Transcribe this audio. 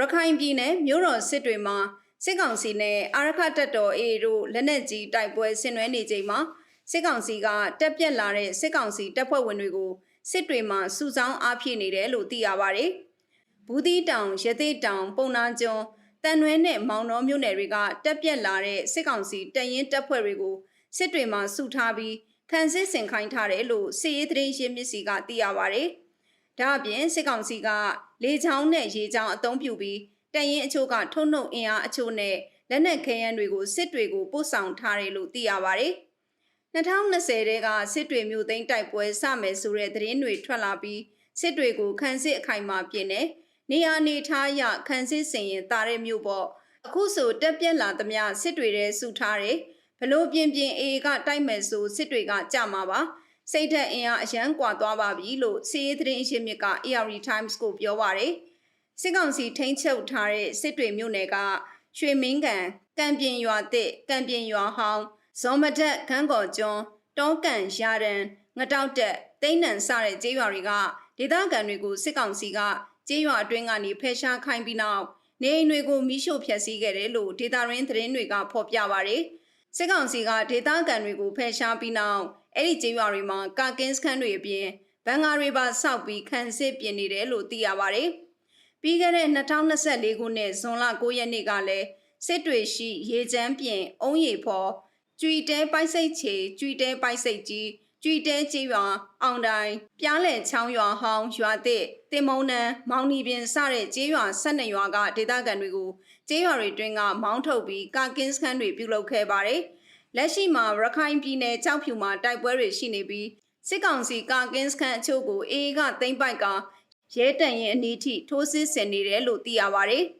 ရခိုင်ပြည်နယ်မြို့တော်စစ်တွေမှာစစ်ကောင်စီနဲ့အာရခတပ်တော် AA တို့လက်နက်ကြီးတိုက်ပွဲဆင်နွှဲနေချိန်မှာစစ်ကောင်စီကတက်ပြက်လာတဲ့စစ်ကောင်စီတပ်ဖွဲ့ဝင်တွေကိုစစ်တွေမှာစုဆောင်းအားဖြည့်နေတယ်လို့သိရပါတယ်။ဘူးသီးတောင်ရသေးတောင်ပုံနာကျွန်းတန်နွဲနဲ့မောင်တော်မြို့နယ်တွေကတက်ပြက်လာတဲ့စစ်ကောင်စီတပ်ရင်းတပ်ဖွဲ့တွေကိုစစ်တွေမှာစုထားပြီးခန်းစစ်ဆင်ခိုင်းထားတယ်လို့စစ်ရေးသတင်းရင်းမြစ်စီကသိရပါတယ်။ ဒါအပြင်စစ်ကောင်စီကလေချောင်းနဲ့ရေချောင်းအုံပြုပြီးတန်ရင်အချို့ကထုံနှုတ်အင်အားအချို့နဲ့လက်နက်ခဲယမ်းတွေကိုစစ်တွေကိုပို့ဆောင်ထားတယ်လို့သိရပါတယ်။2020တဲကစစ်တွေမျိုးသိန်းတိုက်ပွဲစမယ်ဆိုတဲ့သတင်းတွေထွက်လာပြီးစစ်တွေကိုခန်းစစ်အခိုင်အမာပြင်နေနေရာနေထားရခန်းစစ်စင်ရင်တာတဲ့မျိုးပေါ့အခုဆိုတက်ပြက်လာသမျှစစ်တွေထဲစုထားတယ်ဘလို့ပြင်းပြင်းအေကတိုက်မယ်ဆိုစစ်တွေကကြမှာပါ စိတ်ထက်အင်အားအရန်ကွာသွားပါပြီလို့စီးရေးသတင်းအရှင်းမြစ်က ARD Times ကိုပြောပါရယ်စစ်ကောင်စီထိန်းချုပ်ထားတဲ့စစ်တွေမြို့နယ်ကရွှေမင်းကန်ကံပြင်ရွာတစ်ကံပြင်ရွာဟောင်းဇော်မဒက်ခန်းကော်ကျွန်းတောကန်ရာဒန်ငတောက်တက်တိမ့်နန်စတဲ့ကျေးရွာတွေကဒေသခံတွေကိုစစ်ကောင်စီကကျေးရွာအတွင်းကနေဖယ်ရှားခိုင်းပြီးနောက်နေအိမ်တွေကိုမိရှို့ဖျက်ဆီးခဲ့တယ်လို့ဒေတာရင်းသတင်းတွေကဖော်ပြပါရယ် စစ်ကောင်စီကဒေသခံတွေကိုဖယ်ရှားပြီးနောက်အဲ့ဒီကျေးရွာတွေမှာကာကင်းစခန်းတွေအပြင်ဘန်ကာတွေပါစောက်ပြီးခန်းစစ်ပြင်နေတယ်လို့သိရပါရယ်ပြီးခဲ့တဲ့2024ခုနှစ်ဇွန်လ9ရက်နေ့ကလည်းစစ်တွေရှိရေချမ်းပြင်အုံးရီဖော်ကြွီတဲပိုက်စိတ်ချေကြွီတဲပိုက်စိတ်ကြီး ကြွီတဲကြီးရွာအောင်တိုင်းပြားလဲချောင်းရွာဟောင်းရွာတစ်တင်မုံနန်းမောင်နီပြင်စတဲ့ကျေးရွာ12ရွာကဒေသခံတွေကိုကျေးရွာတွေတွင်းကမောင်းထုတ်ပြီးကာကင်းစခန်းတွေပြုလုပ်ခဲ့ပါတယ်။လက်ရှိမှာရခိုင်ပြည်နယ်ကြောက်ဖြူမှာတိုက်ပွဲတွေရှိနေပြီးစစ်ကောင်စီကာကင်းစခန်းအချို့ကိုအေးကသိမ့်ပိုက်ကရဲတန်ရင်အနီးထိထိုးစစ်ဆင်နေတယ်လို့သိရပါတယ်။